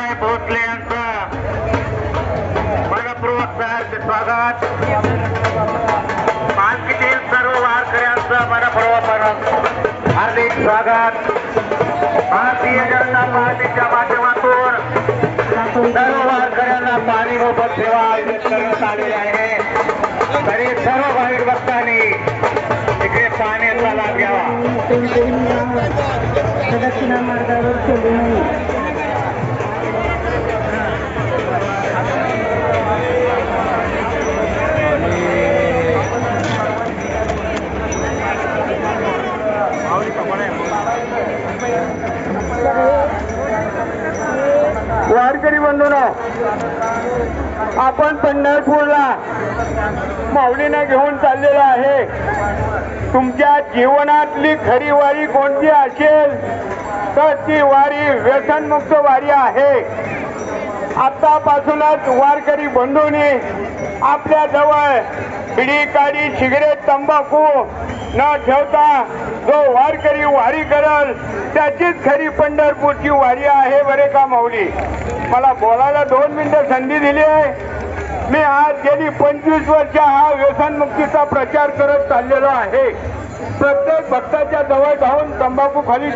भोसले यांचं मनपूर्वक सहर्ष स्वागत. मालकीतील सर्व वारकऱ्यांचं मनपूर्वक हार्दिक स्वागत. भारतीय जनता पार्टीच्या माध्यमातून सर्व वारकऱ्यांना पाणी मोफत सेवा आयोजित करण्यात आलेली आहे. तरी सर्व भाविक भक्तांनी इकडे पाण्याचा लाभ घ्यावा. प्रदक्षिणा मार्गावर सोडू नये बंधूनो आपण पंढरपूरला माऊलीने घेऊन चाललेलो आहे. तुमच्या जीवनातली खरी वारी कोणती असेल? तर ती वारी व्यसनमुक्त वारी आहे. आतापासूनच वारकरी बंधूंनी आपल्या जवळ बिडी काडी सिगरेट तंबाखू न ठेवता जो वारकरी वारी करल त्याचीच खरी पंढरपूरची वारी आहे बरे का माऊली? मला बोलायला दोन मिनिटं संधी दिली आहे. मी आज गेली पंचवीस वर्ष हा व्यसनमुक्तीचा प्रचार करत चाललेलो आहे. प्रत्येक भक्ताच्या जवळ जाऊन तंबाखू खाली